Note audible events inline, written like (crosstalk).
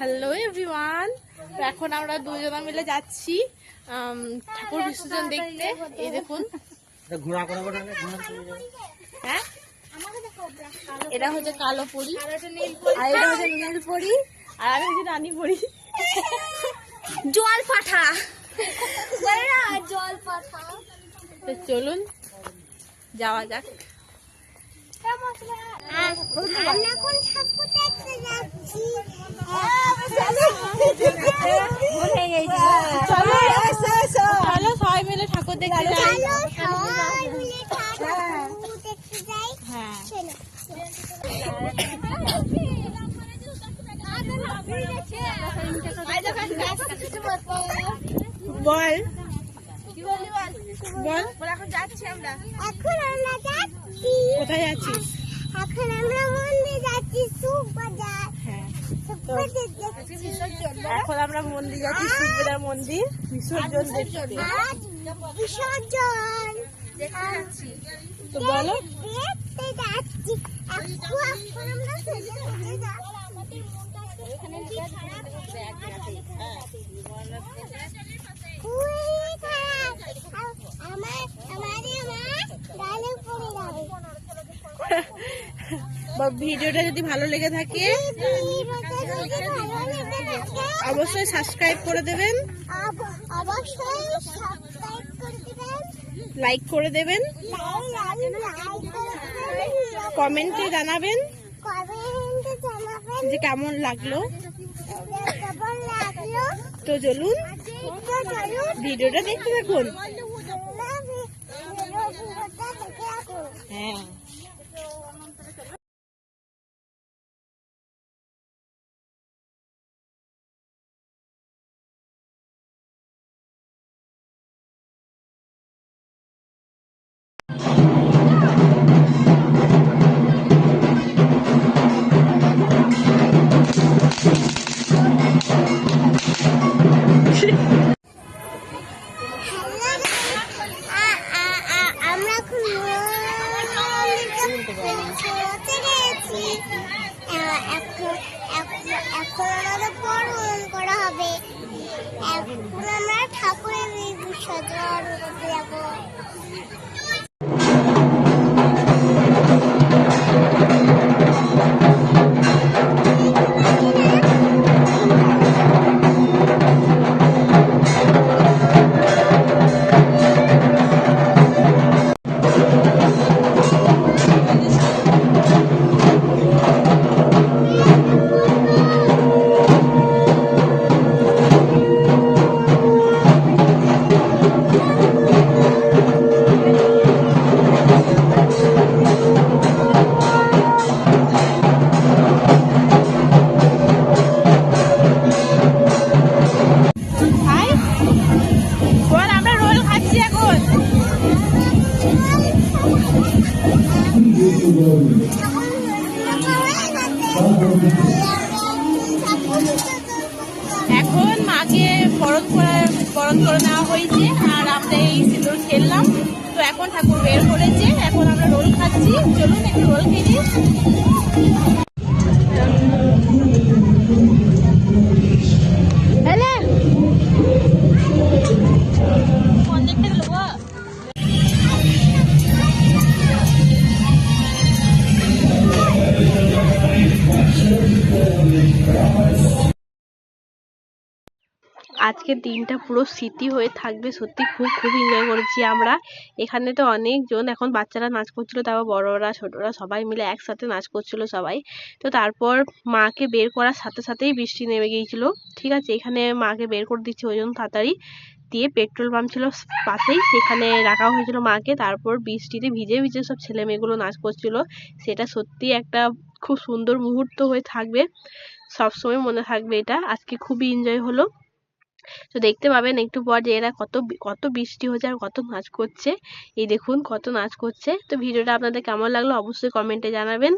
Hello everyone এখন আমরা দুজনা মিলে যাচ্ছি ঠাকুর বিসর্জন দেখতে। এই দেখুন। হ্যাঁ? এটা হচ্ছে কালো পরি। আর এটা হচ্ছে নীল পরি। আর আমি হচ্ছে রানী পরি। জল পাঠা। (laughs) জল পাঠা। তো চলুন যাওয়া যাক আমরা এখন ঠাকুর দেখতে যাচ্ছি চলো সবাই মিলে ঠাকুর দেখতে যাই। চলো সবাই মিলে ঠাকুর দেখতে যাই। হ্যাঁ। বল বল। এখন আমরা। যাচ্ছি কোথায় যাচ্ছিস? এখন আমরা মন্দির যাচ্ছি সুখ বাজার হ্যাঁ এখন আমরা মন্দির যাচ্ছি সুখবেদার মন্দির বিসর্জন বিসর্জন। তো বলো। এখন এখন আমরা সেজে সেজে যাচ্ছি খুবই খারাপ। আমার আমাদের মা ডালে পড়ে যাবে বা ভিডিওটা যদি ভালো লেগে থাকে, অবশ্যই সাবস্ক্রাইব করে দেবেন। লাইক করে দেবেন। কমেন্টে জানাবেন যে কেমন লাগল। তো চলুন, ভিডিওটা দেখতে থাকুন। হ্যাঁ। আমরা এখন এখন আমাদের বরণ করা হবে এখন আমরা ঠাকুরের বিসর্জন করতে যাব। এখন মাকে বরণ করে বরণ করে নেওয়া হয়েছে, আর আমরা এই সিঁদুর খেললাম। তো এখন ঠাকুর বের করেছে, এখন আমরা রোল খাচ্ছি। চলুন একটু রোল খেয়ে আজকের দিনটা পুরো স্মৃতি হয়ে থাকবে। সত্যি খুব খুব এনজয় করেছি আমরা। এখানে তো অনেকজন এখন বাচ্চারা নাচ করছিল, তারপর বড়রা, ছোটরা সবাই মিলে একসাথে নাচ করছিল সবাই। তো তারপর মাকে বের করার সাথে সাথেই বৃষ্টি নেমে গিয়েছিল। ঠিক আছে, এখানে মাকে বের করে দিচ্ছে ওই জন্য তাড়াতাড়ি। দিয়ে পেট্রোল পাম্প ছিল পাশেই, সেখানে রাখা হয়েছিল মাকে। তারপর বৃষ্টিতে ভিজে ভিজে সব ছেলে মেয়েগুলো নাচ করছিল। সেটা সত্যি একটা খুব সুন্দর মুহূর্ত হয়ে থাকবে। সবসময় মনে থাকবে এটা। আজকে খুবই এনজয় হলো। তো দেখতে পাবেন একটু পর যে এরা কত কত বৃষ্টি হচ্ছে আর কত নাচ করছে। এই দেখুন কত নাচ করছে। তো ভিডিওটা আপনাদের কেমন লাগল অবশ্যই কমেন্টে জানাবেন।